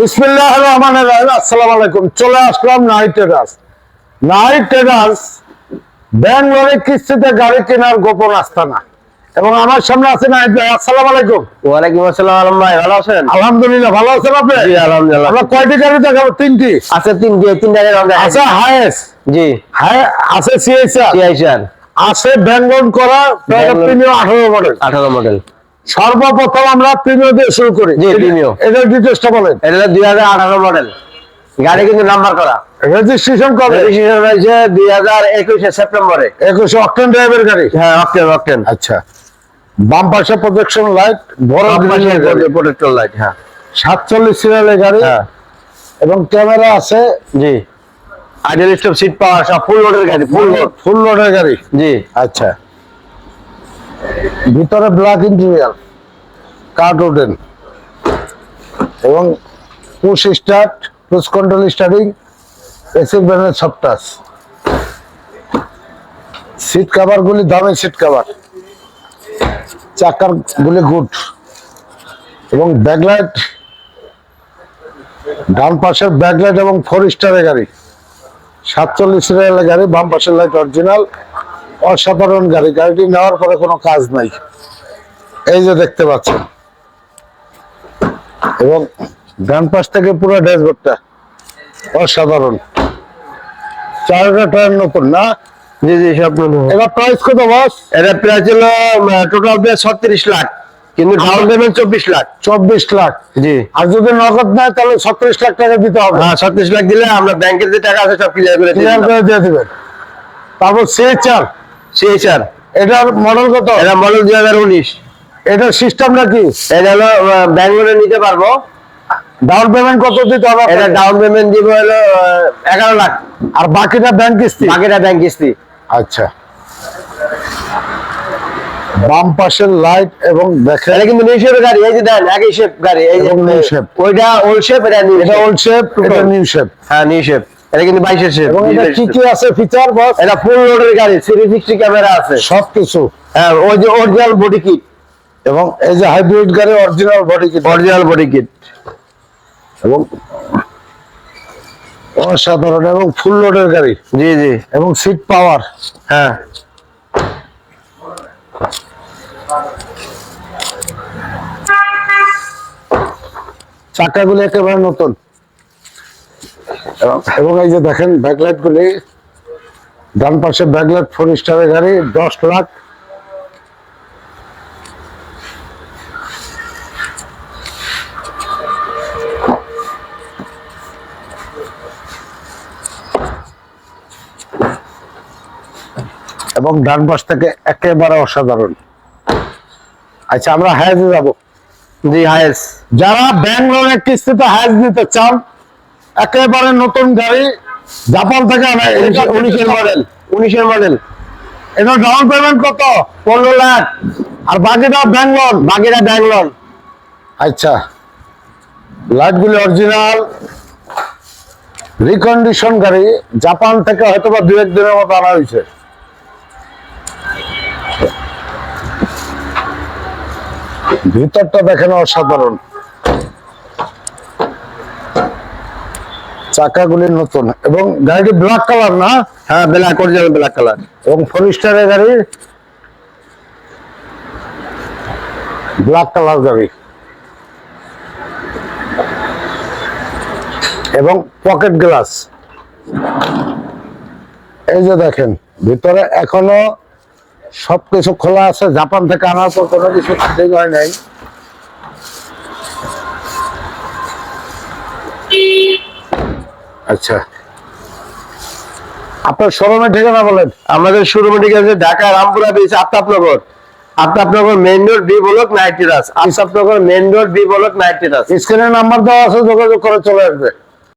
বিসমিল্লাহ রহমান আসসালামু আলাইকুম। চলে আসলাম ট্রেডার্স ট্রেডার্স ব্যাঙ্গালোরে কিস্তিতে গাড়ি কেনার গোপন আস্তানা। এবং আমার সামনে আছে নাইট ভাই আসসালামু আলাইকুম। ওয়ালাইকুম আসসালাম আলম ভাই ভালো আছেন? আলহামদুলিল্লাহ ভালো আছেন আপনি? জি আলহামদুলিল্লাহ। আমরা কয়টি গাড়ি দেখাবো? তিনটি? আছে তিন তিন জায়গায় রং আছে হায়েস জি। হাই আছে সিএসআর জি আছে ব্যাঙ্গলোর করা। প্রিমিয়াম আঠারো মডেল আঠারো মডেল সর্বপ্রথম আমরা প্রিমিয়াম দিয়ে শুরু করি। এটার ডিটেলসটা বলেন। এটা দুই হাজার আঠারো মডেল গাড়ি কিন্তু নাম্বার করা। রেজিস্ট্রেশন কবে? রেজিস্ট্রেশন হয়েছে দুই হাজার একুশে সেপ্টেম্বরে। একুশে অক্টেন ড্রাইভের গাড়ি? হ্যাঁ অক্টেন অক্টেন আচ্ছা। বাম পাশে প্রজেকশন লাইট বড় প্রোটেক্টর লাইট হ্যাঁ। সাতচল্লিশ সিরিয়ালের গাড়ি। হ্যাঁ। এবং ক্যামেরা আছে জি। আইডিয়াল স্টপ সিট পাওয়ার সব ফুল লোডের গাড়ি ফুল লোড ফুল লোডের গাড়ি। জি। আচ্ছা। ভিতরে ব্ল্যাক ইন্টেরিয়ার কার্ড ওডেন এবং push start push control starting এসির ব্যানের সব টাচ সিট কাভার গুলি দামি সিট কাভার চাকার গুলি গুড এবং ব্যাকলাইট ডান পাশের ব্যাকলাইট এবং ফোর স্টারের গাড়ি। সাতচল্লিশ গাড়ি, বাম পাশের লাইট অরিজিনাল অসাধারণ গাড়ি। গাড়িটি নেওয়ার পরে কোনো কাজ নাই। এই যে দেখতে পাচ্ছেন। এবং ডান পাশ থেকে পুরো ড্যাশবোর্ডটা অসাধারণ। চারটা টায়ার নতুন না? জি জি সব প্রাইস কত বস এটা প্রাইস হলো টোটাল প্রায় ছত্রিশ লাখ। কিন্তু ডাউন পেমেন্ট চব্বিশ লাখ। চব্বিশ লাখ। জি। আর যদি নগদ নেয় তাহলে ছত্রিশ লাখ টাকা দিতে হবে। হ্যাঁ ছত্রিশ লাখ দিলে আমরা ব্যাংকের যে টাকা আছে সব ক্লিয়ার করে ক্লিয়ার করে দিয়ে দিবেন। তারপর সে চার সেই স্যার এটার মডেল কত? এটা মডেল দুই হাজার উনিশ। এটার সিস্টেমটা কি? এটা হলো ব্যাঙ্গালোরে নিতে পারব। ডাউন পেমেন্ট কত দিতে হবে এটা ডাউন পেমেন্ট দিব হলো এগারো লাখ। আর বাকিটা ব্যাংক কিস্তি? বাকিটা ব্যাংক কিস্তি। আচ্ছা। বাম পাশের লাইট এবং দেখেন। এটা কিন্তু নিউ শেপের গাড়ি এই যে দেন একই শেপ গাড়ি এই যে new ওইটা ওল্ড শেপ এটা নিউ এটা ওল্ড শেপ এটা নিউ শেপ হ্যাঁ নিউ শেপ এটা কিন্তু বাইশের এবং কি কি আছে ফিচার বস এটা ফুল লোডের গাড়ি থ্রি সিক্সটি ক্যামেরা আছে। সবকিছু। হ্যাঁ ওই যে অরিজিনাল বডি কিট এবং এই যে হাইব্রিড গাড়ি original body kit original body kit এবং অসাধারণ এবং ফুল লোডের গাড়ি। জি জি। এবং সিট পাওয়ার হ্যাঁ। চাকাগুলি একেবারে নতুন। এবং- এই যে দেখেন ব্যাকলাইট গুলি ডান পাশে ব্যাকলাইট ফোর স্টারের গাড়ি দশ লাখ। এবং ডান পাশ থেকে একেবারে অসাধারণ। আচ্ছা আমরা হায়াজে যাব। জি যারা ব্যাঙ্গালোরের কিস্তিতে হায়াজ নিতে চান একেবারে নতুন গাড়ি জাপান থেকে আনা উনিশের মডেল উনিশের মডেল এটা ডাউন পেমেন্ট কত? পনেরো লাখ। আর বাকিটা ব্যাঙ্গলোর? বাকিটা ব্যাঙ্গলোর। আচ্ছা। লাইটগুলি অরিজিনাল রিকন্ডিশন গাড়ি জাপান থেকে হয়তো বা দু একদিনের মতো আনা হয়েছে। ভিতরটা দেখেন অসাধারণ। চাকাগুলি নতুন এবং গাড়িটি ব্ল্যাক কালার না? হ্যাঁ ব্ল্যাক অরিজিনাল ব্ল্যাক কালার এবং ফোর স্টারের গাড়ি ব্ল্যাক কালার গাড়ি। এবং পকেট গ্লাস এই যে দেখেন, ভিতরে এখনও সবকিছু খোলা আছে। জাপান থেকে আনার পর কোনো কিছু হয় নাই। আচ্ছা। আপনার শোরুমের ঠিকানা বলেন। আমাদের শোরুমে ঠিকানা আছে Dhaka Rampura beach Aftabnagar. Aftabnagar main road B block night terrace Aftabnagar main road B block night terrace স্ক্রিনে নাম্বার দেওয়া আছে যোগাযোগ করে চলে আসবে।